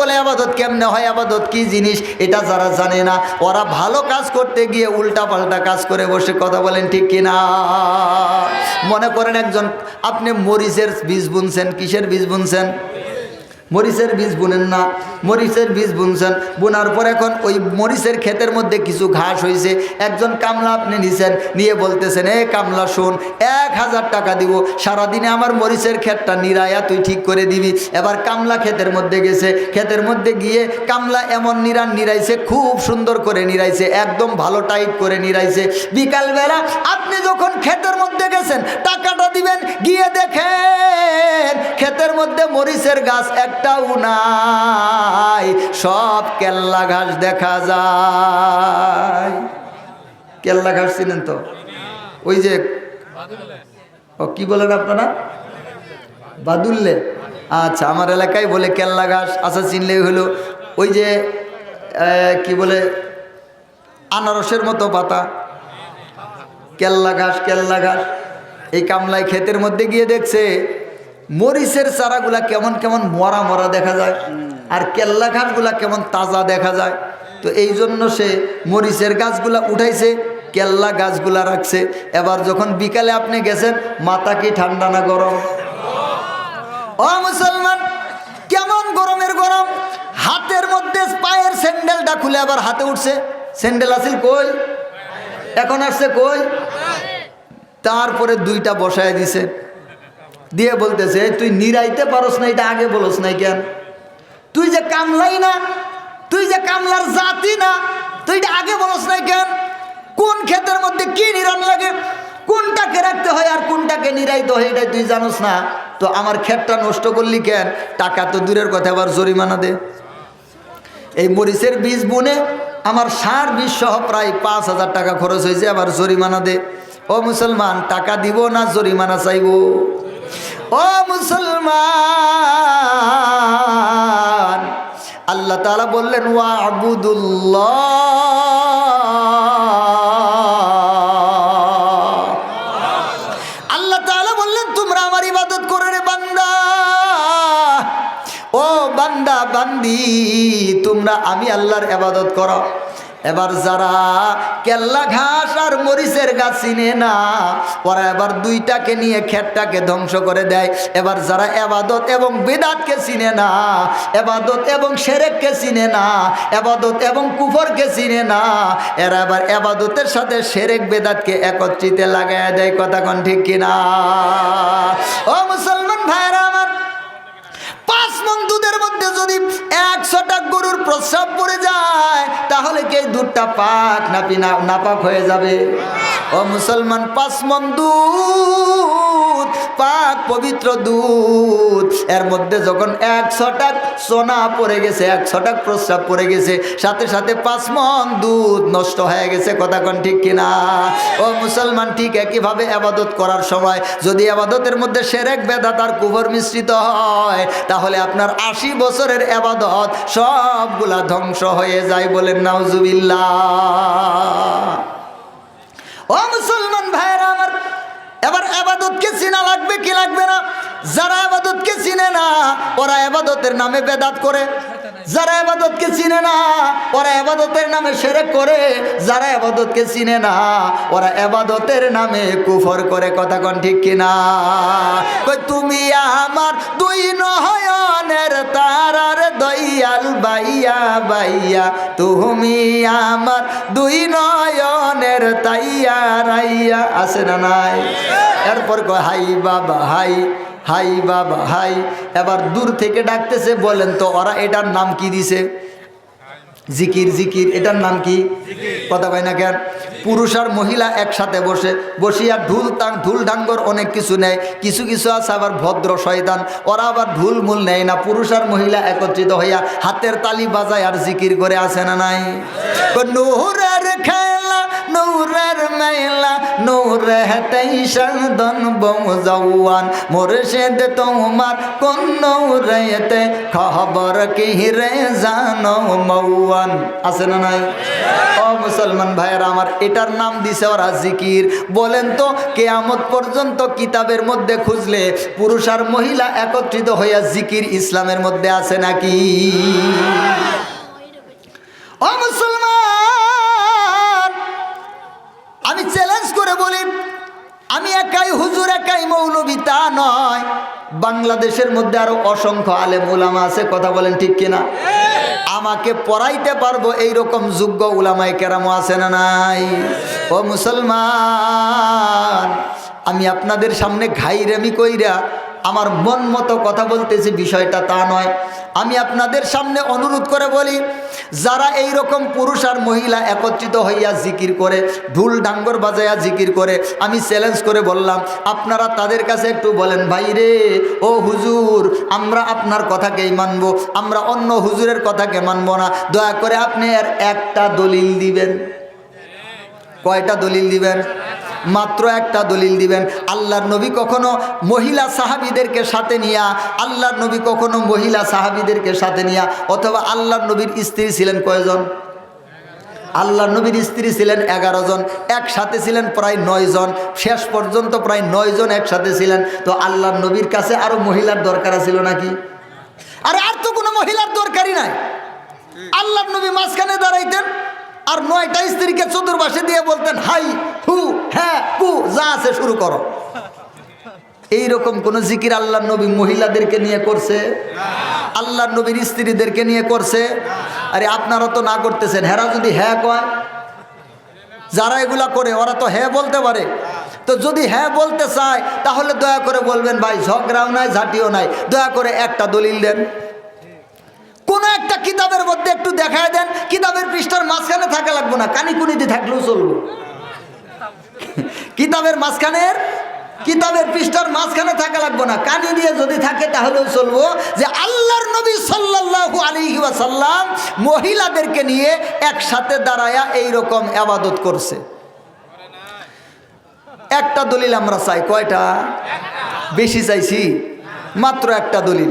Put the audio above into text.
বলে আবাদত কেমনে হয়? আবাদত কি জিনিস? এটা যারা জানে না, ওরা ভালো কাজ করতে গিয়ে উল্টা পাল্টা কাজ করে বসে কথা বলেন, ঠিক কিনা? মনে করেন একজন, আপনি মরিচের বীজ বুনছেন, কিসের বীজ বুনছেন? মরিচের বীজ বুনেন না, মরিচের বীজ বুনছেন, বোনার পর এখন ওই মরিচের ক্ষেতের মধ্যে কিছু ঘাস হয়েছে একজন কামলা আপনি নিছেন, নিয়ে বলতেছেন, এ কামলা, শোন, এক হাজার টাকা দিব, সারাদিনে আমার মরিচের ক্ষেতটা নিরায়া তুই ঠিক করে দিবি। এবার কামলা ক্ষেতের মধ্যে গেছে, ক্ষেতের মধ্যে গিয়ে কামলা এমন নিরান নিরাইছে খুব সুন্দর করে নিরাইছে একদম ভালো টাইট করে নিরাইছে বিকালবেলা আপনি যখন ক্ষেতের মধ্যে গেছেন, টাকাটা দিবেন, গিয়ে দেখেন ক্ষেতের মধ্যে মরিচের গাছ একটাও নাই। সব কেল্লা ঘাস দেখা যায়। কেল্লা ঘাস চিনেন তো? ওই যে, ও, কি বলেন আপনারা? বাদুল্লে। আচ্ছা আমার এলাকায় বলে কেল্লা ঘাস আচ্ছা চিনলেই হলো। ওই যে কি বলে, আনারসের মতো পাতা। কেল্লা ঘাস কেল্লা ঘাস। এই কামলায় ক্ষেতের মধ্যে গিয়ে দেখছে মরিচের চারাগুলা কেমন কেমন মরা মরা দেখা যায়, আর কেল্লা ঘাসগুলা কেমন তাজা দেখা যায়। তো এই জন্য সে মরিচের গাছগুলা উঠাইছে, কেল্লা গাছগুলা রাখছে। এবার যখন বিকালে আপনি গেছেন, মাথা কি ঠান্ডা না গরম? ও মুসলমান, কেমন গরমের গরম? হাতের মধ্যে পায়ের স্যান্ডেলটা খুলে আবার হাতে উঠছে। স্যান্ডেল আছিল কই? এখন আসছে কই? তারপরে দুইটা বসায় দিছে। দিয়ে বলতেছে, তুই নিরাইতে পারস না, এটা আগে বলস নাই কেন? তুই যে কামলাই না, তুই যে কামলার জাতি না, তুই এটা আগে বলস নাই কেন? কোন ক্ষেতের মধ্যে কি নিরান লাগে? কোনটাকে রাখতে হয় আর কোনটাকে নিরাইতে হয়, এটাই তুই জানোস না। তো আমার ক্ষেতটা নষ্ট করলি কেন? টাকা তো দূরের কথা, আবার জরিমানা দে। এই মরিচের বীজ বুনে আমার সার বীজ সহ প্রায় পাঁচ হাজার টাকা খরচ হয়েছে, আবার জরিমানা দে। ও মুসলমান, টাকা দিব না, জরিমানা চাইব? ও মুসলমান, আল্লাহ তালা বললেন ওয়া আবুদুল্লাহ আল্লাহ তাআলা বললেন, তোমরা আমার ইবাদত করে রে বান্দা। ও বান্দা, বান্দি, তোমরা আমি আল্লাহর ইবাদত করো। এবার যারা কেল্লা ঘাস আর মরিচের গাছ চিনে না, ওরা এবার দুইটাকে নিয়ে ক্ষেতটাকে ধ্বংস করে দেয়। এবার যারা এবাদত এবং বেদাতকে চিনে না, এবাদত এবং সেরেককে চিনে না, এবাদত এবং কুফরকে চিনে না, এরা এবার এবাদতের সাথে সেরেক বেদাতকে একত্রিতে লাগাই দেয়। কথা কোন ঠিক কিনা? ও ভাইরা আমার পাঁচ মন দুধের মধ্যে যদি একশোটা গরুর প্রস্রাব পড়ে যায়, তাহলে কে দুধটা পাক নাপি নাপাক হয়ে যাবে? ও মুসলমান, পাঁচ মন পাক পবিত্র দুধ। এর মধ্যে যখন একশোটা সোনা পড়ে গেছে একশোটা প্রস্রাব পড়ে গেছে, সাথে সাথে পাঁচ মন দুধ নষ্ট হয়ে গেছে, কথা কোন ঠিক কিনা? ও মুসলমান, ঠিক একইভাবে আবাদত করার সময় যদি আবাদতের মধ্যে সেরেক বেদা তার কুবর মিশ্রিত হয়, তাহলে আপনার আশি বছরের আবাদত সবগুলা ধ্বংস হয়ে যায় বলেন, নাউজুবিল্লাহ। ও মুসলমান ভাইয়েরা আমার এবার আবাদতকে চিনা লাগবে কি লাগবে না? যারা আবাদতকে চিনে না, ওরা আবাদতের নামে বেদাত করে। যারা আবাদতকে চিনে না, ওরা আবাদতের নামে সেরে করে। যারা আবাদতকে চিনে না, ওরা আবাদতের নামে কুফর করে। কথা কন ঠিক কিনা? তুমি আমার দুই নয়নের তারার দয়াল বাইয়া বাইয়া তুমি আমার দুই নয়নের তাইয়া রাইয়া আছে না নাই? এরপর হাই বাবা, হাই হাই বাবা, হাই। এবার দূর থেকে ডাকতেছে, বলেন তো, ওরা এটার নাম কি দিছে? জিকির জিকির, এটার নাম কি? কথা কয় না কেন? পুরুষ আর মহিলা একসাথে বসে, বসিয়া ঢুল তাং, ঢুল ডাঙ্গর অনেক কিছু নেয়। কিছু কিছু আছে আবার ভদ্র শয়তান। ওরা আবার ঢুল মূল নেয় না। পুরুষ আর মহিলা একত্রিত হইয়া হাতের তালি বাজায় আর জিকির করে আসে না নাই? খেলা মেলা হেতেইশন বৌজাওয়ান মোরশেদ তোমার কোন খবর কি রে জানো মৌয়া ওয়ান আছে না নাই ও মুসলমান ভাইয়েরা আমার এটার নাম দিছে ওরা জিকির বলেন তো কেয়ামত পর্যন্ত কিতাবের মধ্যে খুঁজলে পুরুষ আর মহিলা একত্রিত হইয়া জিকির ইসলামের মধ্যে আছে নাকি ও মুসলমান নয়। বাংলাদেশের মধ্যে আরও অসংখ্য আলেম উলামা আছে, কথা বলেন ঠিক কিনা? আমাকে পড়াইতে পারব এইরকম যোগ্য উলামাই কেরামো আছে না নাই? ও মুসলমান, আমি আপনাদের সামনে ঘাইরামি কইরা আমার মন মতো কথা বলতেছি, বিষয়টা তা নয়। আমি আপনাদের সামনে অনুরোধ করে বলি, যারা এই রকম পুরুষ আর মহিলা একত্রিত হইয়া জিকির করে, ঢুল ডাঙ্গর বাজাইয়া জিকির করে, আমি চ্যালেঞ্জ করে বললাম, আপনারা তাদের কাছে একটু বলেন, ভাই রে, ও হুজুর, আমরা আপনার কথাকেই মানব, আমরা অন্য হুজুরের কথাকে মানব না। দয়া করে আপনি আর একটা দলিল দিবেন। কয়টা দলিল দিবেন? মাত্র একটা দলিল দিবেন, আল্লাহর নবী কখনো মহিলা সাহাবিদেরকে সাথে নিয়া, আল্লাহর নবী কখনো মহিলা সাহাবিদেরকে সাথে নিয়া, অথবা আল্লাহর নবীর স্ত্রী ছিলেন কয়জন? আল্লাহ নবীর স্ত্রী ছিলেন এগারো জন, একসাথে ছিলেন প্রায় নয় জন, শেষ পর্যন্ত প্রায় নয় জন একসাথে ছিলেন। তো আল্লাহ নবীর কাছে আরও মহিলার দরকার ছিল নাকি? আর আর তো কোনো মহিলার দরকারই নাই। আল্লাহ নবী মাঝখানে দাঁড়াইতেন আর নয়টা স্ত্রীকে চতুর্পাশে দিয়ে বলতেন, হাই, হু হ্যাঁ কু যা আছে শুরু করো। এইরকম কোন জিকির আল্লাহ নবী মহিলাদেরকে নিয়ে করছে? আল্লাহ নবীর স্ত্রীদেরকে নিয়ে করছে? আরে আপনারা তো না করতেছেন, হেরা যদি হ্যাঁ কয়? যারা এগুলা করে, ওরা তো হ্যাঁ বলতে পারে। তো যদি হ্যাঁ বলতে চায়, তাহলে দয়া করে বলবেন, ভাই, ঝগড়াও নাই, ঝাঁটিও নাই। দয়া করে একটা দলিল দেন। কোনো একটা কিতাবের মধ্যে না, কানিকুনিতে থাকলেও চলবো। কিতাবের মাঝখানের, কিতাবের পৃষ্ঠার মাঝখানে থাকা লাগবো না। কানি দিয়ে যদি থাকে তাহলেও চলবো যে আল্লাহর নবী সাল্লাল্লাহু আলাইহি ওয়াসাল্লাম মহিলাদেরকে নিয়ে একসাথে দাঁড়ায়া এইরকম আবাদত করছে। একটা দলিল আমরা চাই। কয়টা? বেশি চাইছি। মাত্র একটা দলিল।